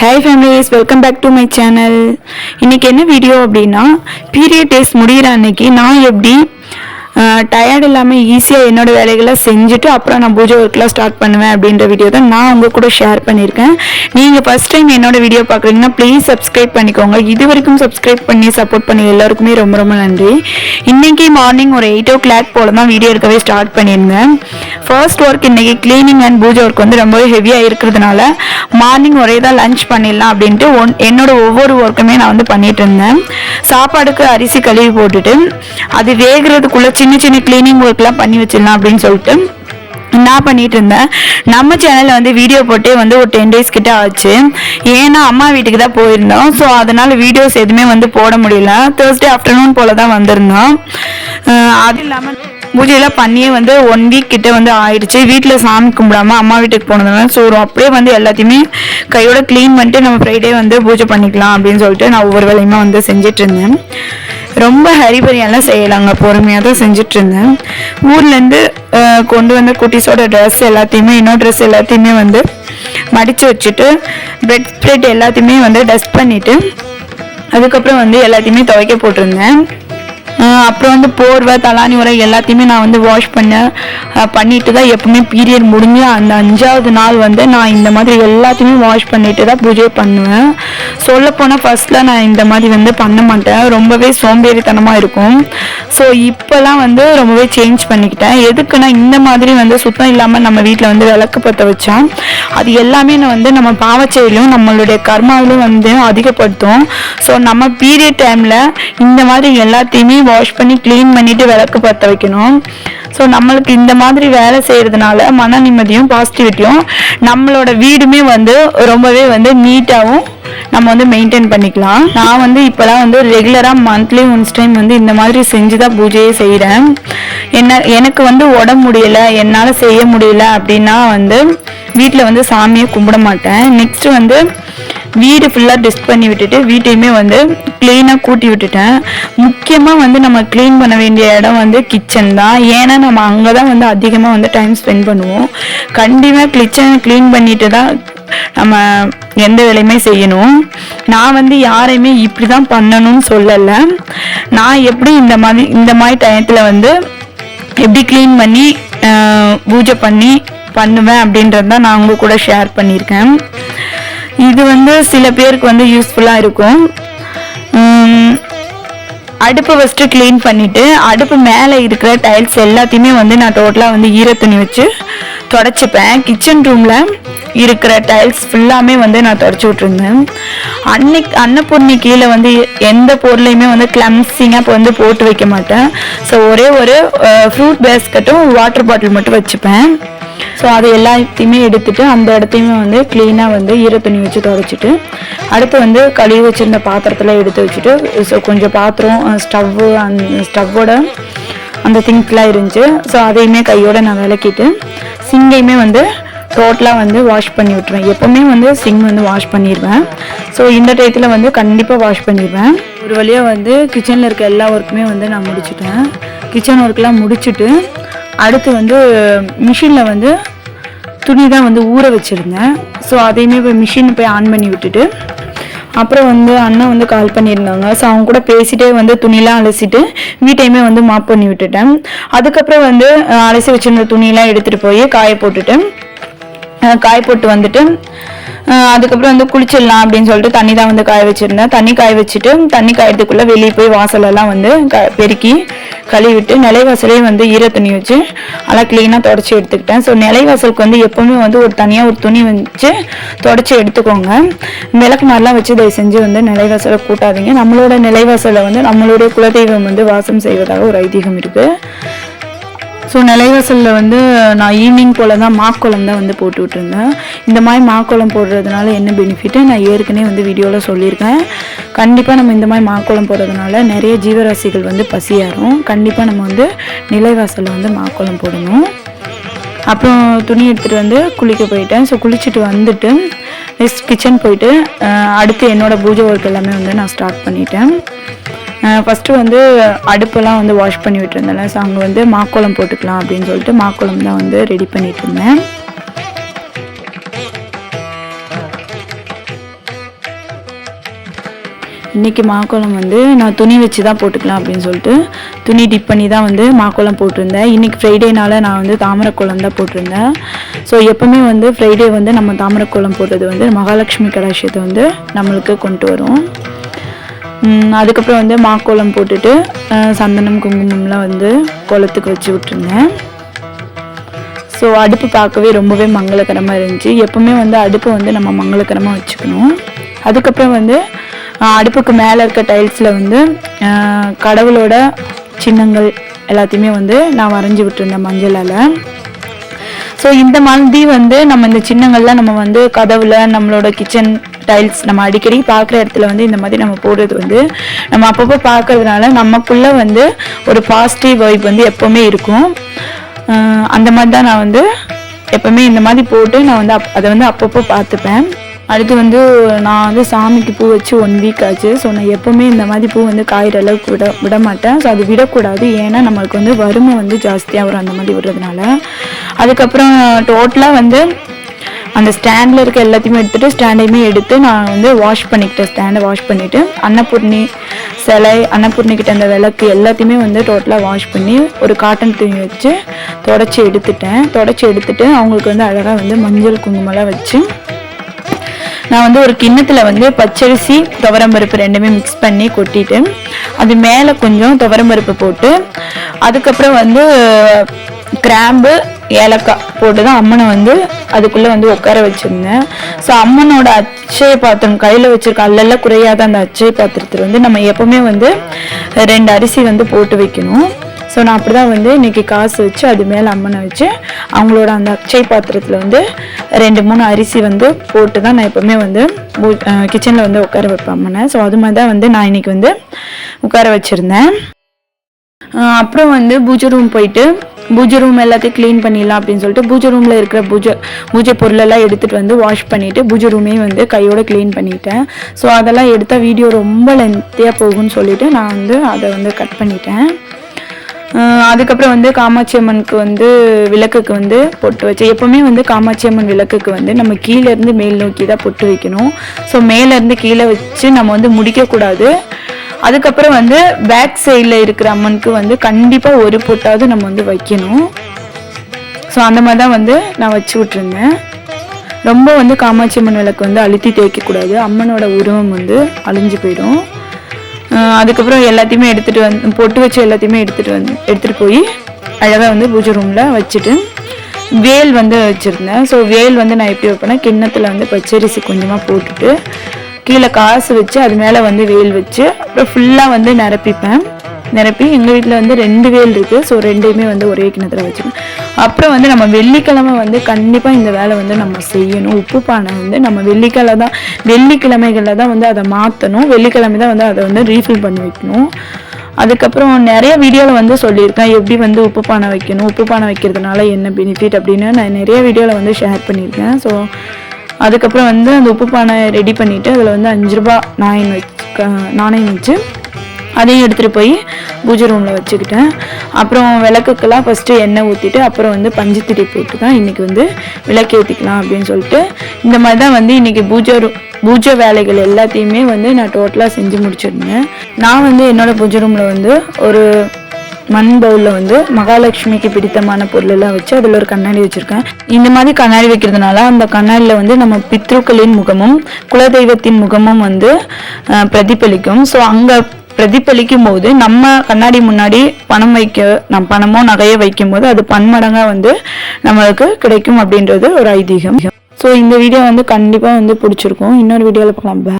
Hi families welcome back to my channel இன்றைக்கி என்ன video அப்படின்னா பீரியட் டேஸ் முடிகிற அன்னைக்கு நான் எப்படி டயர்ட் இல்லாமல் ஈஸியாக என்னோட வேலைகளை செஞ்சுட்டு அப்புறம் நான் பூஜை ஒர்க்லாம் ஸ்டார்ட் பண்ணுவேன் அப்படின்ற வீடியோ தான் நான் உங்கள் கூட ஷேர் பண்ணியிருக்கேன். நீங்கள் ஃபஸ்ட் டைம் என்னோட வீடியோ பார்க்குறீங்கன்னா ப்ளீஸ் சப்ஸ்கிரைப் பண்ணிக்கோங்க. இது வரைக்கும் சப்ஸ்கிரைப் பண்ணி சப்போர்ட் பண்ணி எல்லாருக்குமே ரொம்ப ரொம்ப நன்றி. இன்றைக்கி மார்னிங் ஒரு எயிட் ஓ கிளாக் போல தான் வீடியோ எடுக்கவே ஸ்டார்ட் பண்ணியிருந்தேன். ஃபர்ஸ்ட் ஒர்க் இன்றைக்கி க்ளீனிங் அண்ட் பூஜை ஒர்க் வந்து ரொம்பவே ஹெவியாக இருக்கிறதுனால மார்னிங் ஒரே தான் லஞ்ச் பண்ணிடலாம் அப்படின்ட்டு ஒன் என்னோட ஒவ்வொரு ஒர்க்குமே நான் வந்து பண்ணிட்டு இருந்தேன். சாப்பாடுக்கு அரிசி கழுவி போட்டுட்டு அது வேகிறதுக்குள்ள சின்ன சின்ன க்ளீனிங் ஒர்க்லாம் பண்ணி வச்சிடலாம் அப்படின்னு சொல்லிட்டு நான் பண்ணிட்டு இருந்தேன். நம்ம சேனலில் வந்து வீடியோ போட்டு வந்து ஒரு டென் டேஸ் கிட்ட ஆச்சு. ஏன்னா அம்மா வீட்டுக்கு தான் போயிருந்தோம். ஸோ அதனால வீடியோஸ் எதுவுமே வந்து போட முடியல. தேர்ஸ்டே ஆஃப்டர்நூன் போல தான் வந்திருந்தோம். அது இல்லாமல் பூஜையெல்லாம் பண்ணியே வந்து ஒன் வீக் கிட்ட வந்து ஆயிடுச்சு. வீட்டில் சாமி கும்பிடாம அம்மா வீட்டுக்கு போனதுனால ஸோ அப்படியே வந்து எல்லாத்தையுமே கையோட க்ளீன் பண்ணிட்டு நம்ம ஃப்ரைடே வந்து பூஜை பண்ணிக்கலாம் அப்படின்னு சொல்லிட்டு நான் ஒவ்வொரு வேலையுமே வந்து செஞ்சுட்டு இருந்தேன். ரொம்ப ஹரிபரியெல்லாம் செய்யலாங்க. பொறுமையாக தான் செஞ்சுட்டு இருந்தேன் ஊர்லேருந்து கொண்டு வந்த குட்டீஸோட ட்ரெஸ் எல்லாத்தையுமே இன்னொரு ட்ரெஸ் எல்லாத்தையுமே வந்து மடித்து வச்சுட்டு பெட் ஸ்ப்ரெட் எல்லாத்தையுமே வந்து டஸ்ட் பண்ணிவிட்டு அதுக்கப்புறம் வந்து எல்லாத்தையுமே துவைக்க போட்டிருந்தேன். அப்புறம் வந்து போர்வை தலானி உரை எல்லாத்தையுமே நான் வந்து வாஷ் பண்ண பண்ணிட்டு தான் எப்பவுமே பீரியட் முடிஞ்சு அந்த அஞ்சாவது நாள் வந்து நான் இந்த மாதிரி எல்லாத்தையுமே வாஷ் பண்ணிட்டு தான் பூஜை பண்ணுவேன். சொல்லப்போனால் ஃபர்ஸ்ட்ல நான் இந்த மாதிரி வந்து பண்ண மாட்டேன். ரொம்பவே சோம்பேறித்தனமாக இருக்கும். ஸோ இப்போலாம் வந்து ரொம்பவே சேஞ்ச் பண்ணிக்கிட்டேன். எதுக்குன்னா இந்த மாதிரி வந்து சுத்தம் இல்லாமல் நம்ம வீட்டில் வந்து விளக்கு பற்ற வச்சா அது எல்லாமே நான் வந்து நம்ம பாவச்செயலும் நம்மளுடைய கர்மாவிலும் வந்து அதிகப்படுத்தும். ஸோ நம்ம பீரியட் டைமில் இந்த மாதிரி எல்லாத்தையுமே வாஷ் பண்ணி க்ளீன் பண்ணிட்டு விளக்கு பற்ற வைக்கணும். ஸோ நம்மளுக்கு இந்த மாதிரி வேலை செய்கிறதுனால மன நிம்மதியும் பாசிட்டிவிட்டியும் நம்மளோட வீடுமே வந்து ரொம்பவே வந்து நீட்டாகவும் நம்ம வந்து மெயின்டைன் பண்ணிக்கலாம். நான் வந்து இப்போலாம் வந்து ரெகுலராக மந்த்லி ஒன்ஸ் டைம் வந்து இந்த மாதிரி செஞ்சு தான் பூஜையே செய்கிறேன் என்ன எனக்கு வந்து உடம்பு முடியல என்னால் செய்ய முடியல அப்படின்னா வந்து வீட்டில் வந்து சாமியை கும்பிட மாட்டேன். நெக்ஸ்ட் வந்து வீடு ஃபுல்லாக டெஸ்ட் பண்ணி விட்டுட்டு வீட்டையுமே வந்து க்ளீனாக கூட்டி விட்டுட்டேன். முக்கியமாக வந்து நம்ம க்ளீன் பண்ண வேண்டிய இடம் வந்து கிச்சன் தான். ஏன்னா நம்ம அங்கே தான் வந்து அதிகமாக வந்து டைம் ஸ்பெண்ட் பண்ணுவோம். கண்டிப்பாக கிச்சன் க்ளீன் பண்ணிட்டு தான் நம்ம எந்த வேலையுமே செய்யணும். நான் வந்து யாரையுமே இப்படி தான் பண்ணணும்னு சொல்லலை. நான் எப்படி இந்த மாதிரி இந்த மாதிரி டயத்தில் வந்து எப்படி க்ளீன் பண்ணி பூஜை பண்ணி பண்ணுவேன் அப்படின்றது தான் நான் உங்கள் கூட ஷேர் பண்ணியிருக்கேன். இது வந்து சில பேருக்கு வந்து யூஸ்ஃபுல்லாக இருக்கும். அடுப்பை ஃபஸ்ட்டு க்ளீன் பண்ணிவிட்டு அடுப்பு மேலே இருக்கிற டைல்ஸ் எல்லாத்தையுமே வந்து நான் டோட்டலாக வந்து ஈரத்துணி வச்சு தொடச்சிப்பேன். கிச்சன் ரூமில் இருக்கிற டைல்ஸ் ஃபுல்லாமே வந்து நான் தொடச்சி விட்ருந்தேன் அன்னைக்கு அன்னப்பூர்ணி கீழே வந்து எந்த பொருளையுமே வந்து கிளம்சிங்காக இப்போ வந்து போட்டு வைக்க மாட்டேன். ஸோ ஒரே ஒரு ஃப்ரூட் பேஸ்கட்டும் வாட்டர் பாட்டில் மட்டும் வச்சுப்பேன். ஸோ அது எல்லாத்தையுமே எடுத்துட்டு அந்த இடத்தையுமே வந்து க்ளீனாக வந்து ஈர துணி வச்சு துடைச்சிட்டு அடுத்து வந்து கழுவி வச்சுருந்த பாத்திரத்தில் எடுத்து வச்சுட்டு ஸோ கொஞ்சம் பாத்திரம் ஸ்டவ்வு அந்த ஸ்டவ்வோட அந்த திங்ஸ்லாம் இருந்துச்சு. ஸோ அதையுமே கையோட நான் விளக்கிட்டு சிங்கையுமே வந்து டோட்டலாக வந்து வாஷ் பண்ணி விட்டுருவேன். எப்போவுமே வந்து சிங் வந்து வாஷ் பண்ணிடுவேன் ஸோ இந்த டயத்தில் வந்து கண்டிப்பாக வாஷ் பண்ணிடுவேன் ஒரு வழியாக வந்து கிச்சனில் இருக்க எல்லா ஒர்க்குமே வந்து நான் முடிச்சுட்டேன். கிச்சன் ஒர்க்லாம் முடிச்சுட்டு அடுத்து வந்து மிஷினில் வந்து துணி தான் வந்து ஊற வச்சுருந்தேன். ஸோ அதையுமே போய் மிஷின் போய் ஆன் பண்ணி விட்டுட்டு அப்புறம் வந்து அண்ணன் வந்து கால் பண்ணியிருந்தாங்க. ஸோ அவங்க கூட பேசிகிட்டே வந்து துணிலாம் அலசிட்டு வீட்டையுமே வந்து மாப் பண்ணி விட்டுட்டேன். அதுக்கப்புறம் வந்து அலசி வச்சிருந்த துணியெலாம் எடுத்துகிட்டு போய் காய போட்டுட்டு காய போட்டு வந்துட்டு அதுக்கப்புறம் வந்து குளிச்சிடலாம் அப்படின்னு சொல்லிட்டு தண்ணி தான் வந்து காய வச்சுருந்தேன். தண்ணி காய வச்சுட்டு தண்ணி காயறதுக்குள்ளே வெளியே போய் வாசலெல்லாம் வந்து க பெருக்கி கழுவிட்டு நிலைவாசலே வந்து ஈர துணி வச்சு நல்லா க்ளீனாக தொடச்சி எடுத்துக்கிட்டேன். ஸோ நிலைவாசலுக்கு வந்து எப்போவுமே வந்து ஒரு தனியாக ஒரு துணி வச்சு தொடச்சி எடுத்துக்கோங்க. விளக்கு மாதிரிலாம் வச்சு தயவு செஞ்சு வந்து நிலைவாசலை கூட்டாதீங்க. நம்மளோட நிலைவாசலை வந்து நம்மளுடைய குலதெய்வம் வந்து வாசம் செய்வதாக ஒரு ஐதீகம் இருக்குது ஸோ நிலைவாசலில் வந்து நான் ஈவினிங் போல் தான் மாக்கோலம் தான் வந்து போட்டு விட்டுருந்தேன். இந்த மாதிரி மாக்கோலம் போடுறதுனால என்ன பெனிஃபிட்டு நான் ஏற்கனவே வந்து வீடியோவில் சொல்லியிருக்கேன். கண்டிப்பாக நம்ம இந்த மாதிரி மாக்கோலம் போடுறதுனால நிறைய ஜீவராசிகள் வந்து பசியாரும் கண்டிப்பாக நம்ம வந்து நிலைவாசலில் வந்து மாக்கோலம் போடணும். அப்புறம் துணி எடுத்துகிட்டு வந்து குளிக்க போயிட்டேன். ஸோ குளிச்சுட்டு வந்துட்டு நெக்ஸ்ட் கிச்சன் போயிட்டு அடுத்து என்னோடய பூஜை ஒர்க் எல்லாமே வந்து நான் ஸ்டார்ட் பண்ணிட்டேன். ஃபஸ்ட்டு வந்து அடுப்பெல்லாம் வந்து வாஷ் பண்ணி விட்டுருந்தேன் ஸோ அங்கே வந்து மாக்கோலம் போட்டுக்கலாம் அப்படின்னு சொல்லிட்டு மாக்கோலம் தான் வந்து ரெடி பண்ணிட்டு இருந்தேன். இன்றைக்கி மாக்கோலம் வந்து நான் துணி வச்சு தான் போட்டுக்கலாம் அப்படின்னு சொல்லிட்டு துணி டிப் பண்ணி தான் வந்து மாக்கோலம் போட்டிருந்தேன். இன்றைக்கி ஃப்ரைடேனால் நான் வந்து தாமரைக்கோலம் தான் போட்டிருந்தேன். ஸோ எப்போவுமே வந்து ஃப்ரைடே வந்து நம்ம தாமரைக்கோலம் போடுறது வந்து மகாலட்சுமி கடாட்சியத்தை வந்து நம்மளுக்கு கொண்டு வரும். அதுக்கப்புறம் வந்து மாக்கோலம் போட்டுட்டு சந்தனம் குங்குமம்லாம் வந்து குளத்துக்கு வச்சு விட்டுருந்தேன். ஸோ அடுப்பு பார்க்கவே ரொம்பவே மங்களகரமாக இருந்துச்சு. எப்போவுமே வந்து அடுப்பை வந்து நம்ம மங்களகரமாக வச்சுக்கணும். அதுக்கப்புறம் வந்து அடுப்புக்கு மேலே இருக்க டைல்ஸில் வந்து கடவுளோட சின்னங்கள் எல்லாத்தையுமே வந்து நான் வரைஞ்சி விட்டுருந்தேன் மஞ்சளால். ஸோ இந்த மாதிரி வந்து நம்ம இந்த சின்னங்கள்லாம் நம்ம வந்து கதவில் நம்மளோட கிச்சன் டைல்ஸ் நம்ம அடிக்கடி பார்க்குற இடத்துல வந்து இந்த மாதிரி நம்ம போடுறது வந்து நம்ம அப்பப்போ பார்க்கறதுனால நமக்குள்ளே வந்து ஒரு பாசிட்டிவ் வைப் வந்து எப்போவுமே இருக்கும். அந்த மாதிரி தான் நான் வந்து எப்போவுமே இந்த மாதிரி போட்டு நான் வந்து அப்- அதை வந்து அப்பப்போ பார்த்துப்பேன். அடுத்து வந்து நான் வந்து சாமிக்கு பூ வச்சு ஒன் வீக் ஆச்சு. ஸோ நான் எப்போவுமே இந்த மாதிரி பூ வந்து காயிற அளவுக்கு விட விட மாட்டேன். ஸோ அது விடக்கூடாது. ஏன்னா நம்மளுக்கு வந்து வறுமை வந்து ஜாஸ்தியாக வரும் அந்த மாதிரி விடுறதுனால. அதுக்கப்புறம் டோட்டலாக வந்து அந்த ஸ்டாண்டில் இருக்க எல்லாத்தையுமே எடுத்துகிட்டு ஸ்டாண்டையுமே எடுத்து நான் வந்து வாஷ் பண்ணிக்கிட்டேன். ஸ்டாண்டை வாஷ் பண்ணிவிட்டு அன்னபூர்ணி சிலை அன்னபூர்ணி கிட்ட அந்த விளக்கு எல்லாத்தையுமே வந்து டோட்டலாக வாஷ் பண்ணி ஒரு காட்டன் துணி வச்சு தொடச்சி எடுத்துட்டேன். தொடச்சி எடுத்துட்டு அவங்களுக்கு வந்து அழகாக வந்து மஞ்சள் குங்குமம்லாம் வச்சு நான் வந்து ஒரு கிண்ணத்தில் வந்து பச்சரிசி துவரம்பருப்பு ரெண்டுமே மிக்ஸ் பண்ணி கொட்டிட்டு அது மேலே கொஞ்சம் துவரம்பருப்பு போட்டு அதுக்கப்புறம் வந்து கிராம்பு ஏலக்காய் போட்டு தான் அம்மனை வந்து அதுக்குள்ளே வந்து உட்கார வச்சுருந்தேன். ஸோ அம்மனோட அச்சய பாத்திரம் கையில் வச்சுருக்க அல்லெல்லாம் குறையாத அந்த அச்சய பாத்திரத்தில் வந்து நம்ம எப்போவுமே வந்து ரெண்டு அரிசி வந்து போட்டு வைக்கணும். ஸோ நான் அப்படி தான் வந்து இன்றைக்கி காசு வச்சு அது மேலே அம்மனை வச்சு அவங்களோட அந்த அச்சை பாத்திரத்தில் வந்து ரெண்டு மூணு அரிசி வந்து போட்டு தான் நான் எப்போவுமே வந்து கிச்சனில் வந்து உட்கார வைப்பேன் அம்மனை. ஸோ அது மாதிரி தான் வந்து நான் இன்னைக்கு வந்து உட்கார வச்சுருந்தேன். அப்புறம் வந்து பூஜை ரூம் போயிட்டு பூஜை ரூம் எல்லாத்தையும் க்ளீன் பண்ணிடலாம் அப்படின்னு சொல்லிட்டு பூஜை ரூமில் இருக்கிற பூஜை பூஜை பொருளெல்லாம் எடுத்துகிட்டு வந்து வாஷ் பண்ணிவிட்டு பூஜை ரூமையும் வந்து கையோட க்ளீன் பண்ணிட்டேன். ஸோ அதெல்லாம் எடுத்தால் வீடியோ ரொம்ப லென்த்தியாக போகும்னு சொல்லிவிட்டு நான் வந்து அதை வந்து கட் பண்ணிட்டேன். அதுக்கப்புறம் வந்து காமாட்சி அம்மனுக்கு வந்து விளக்குக்கு வந்து பொட்டு வச்சேன் எப்போவுமே வந்து காமாட்சி அம்மன் விளக்குக்கு வந்து நம்ம கீழேருந்து மேல் நோக்கி தான் பொட்டு வைக்கணும். ஸோ மேலேருந்து கீழே வச்சு நம்ம வந்து முடிக்கக்கூடாது. அதுக்கப்புறம் வந்து பேக் சைடில் இருக்கிற அம்மனுக்கு வந்து கண்டிப்பாக ஒரு பொட்டாவது நம்ம வந்து வைக்கணும். ஸோ அந்த மாதிரி தான் வந்து நான் வச்சு விட்ருந்தேன் ரொம்ப வந்து காமாட்சி அம்மன் விளக்கு வந்து அழுத்தி தேய்க்கக்கூடாது. அம்மனோட உருவம் வந்து அழிஞ்சு போயிடும். அதுக்கப்புறம் எல்லாத்தையுமே எடுத்துகிட்டு வந்து பொட்டு வச்சு எல்லாத்தையுமே எடுத்துகிட்டு வந்து எடுத்துகிட்டு போய் அழகாக வந்து பூஜை ரூமில் வச்சுட்டு வேல் வந்து வச்சுருந்தேன். ஸோ வேல் வந்து நான் எப்படி வைப்பேன்னா கிண்ணத்தில் வந்து பச்சரிசி கொஞ்சமாக போட்டுட்டு கீழே காசு வச்சு அது மேலே வந்து வேல் வச்சு அப்புறம் ஃபுல்லாக வந்து நிரப்பிப்பேன். நிரப்பி எங்கள் வீட்டில் வந்து ரெண்டு வேல் இருக்குது ஸோ ரெண்டையுமே வந்து ஒரே கிணத்துல வச்சுக்கணும். அப்புறம் வந்து நம்ம வெள்ளிக்கிழமை வந்து கண்டிப்பாக இந்த வேலை வந்து நம்ம செய்யணும். உப்பு பானை வந்து நம்ம வெள்ளிக்கிழமை தான் வெள்ளிக்கிழமைகளில் தான் வந்து அதை மாற்றணும் வெள்ளிக்கிழமை தான் வந்து அதை வந்து ரீஃபில் பண்ணி வைக்கணும். அதுக்கப்புறம் நிறைய வீடியோவில் வந்து சொல்லியிருக்கேன். எப்படி வந்து உப்பு பானை வைக்கணும் உப்பு பானை வைக்கிறதுனால என்ன பெனிஃபிட் அப்படின்னு நான் நிறைய வீடியோவில் வந்து ஷேர் பண்ணியிருக்கேன். ஸோ அதுக்கப்புறம் வந்து அந்த உப்பு பானை ரெடி பண்ணிவிட்டு அதில் வந்து அஞ்சு ரூபா நாயின் வச்சு நாணயம் வச்சு அதையும் எடுத்துகிட்டு போய் பூஜை ரூமில் வச்சுக்கிட்டேன். அப்புறம் விளக்குக்கெல்லாம் ஃபஸ்ட்டு எண்ணெய் ஊற்றிட்டு அப்புறம் வந்து பஞ்சுத்திரி போட்டு தான் இன்றைக்கி வந்து விளக்கு ஏற்றிக்கலாம் அப்படின்னு சொல்லிட்டு இந்த மாதிரி தான் வந்து இன்றைக்கி பூஜை ரூ பூஜை வேலைகள் எல்லாத்தையுமே வந்து நான் டோட்டலாக செஞ்சு முடிச்சிருந்தேன். நான் வந்து என்னோடய பூஜை ரூமில் வந்து ஒரு மண் பவுலில் வந்து மகாலட்சுமிக்கு பிடித்தமான பொருள் எல்லாம் வச்சு அதில் ஒரு கண்ணாடி வச்சுருக்கேன். இந்த மாதிரி கண்ணாடி வைக்கிறதுனால அந்த கண்ணாடியில் வந்து நம்ம பித்ருக்களின் முகமும் குலதெய்வத்தின் முகமும் வந்து பிரதிபலிக்கும். ஸோ அங்கே பிரதிபலிக்கும் போது நம்ம கண்ணாடி முன்னாடி பணம் வைக்க நம் பணமோ நகையோ வைக்கும் போது அது பன்மடங்காக வந்து நம்மளுக்கு கிடைக்கும் அப்படின்றது ஒரு ஐதீகம். ஸோ இந்த வீடியோ வந்து கண்டிப்பாக வந்து பிடிச்சிருக்கும். இன்னொரு வீடியோவில் பார்க்கலாம்.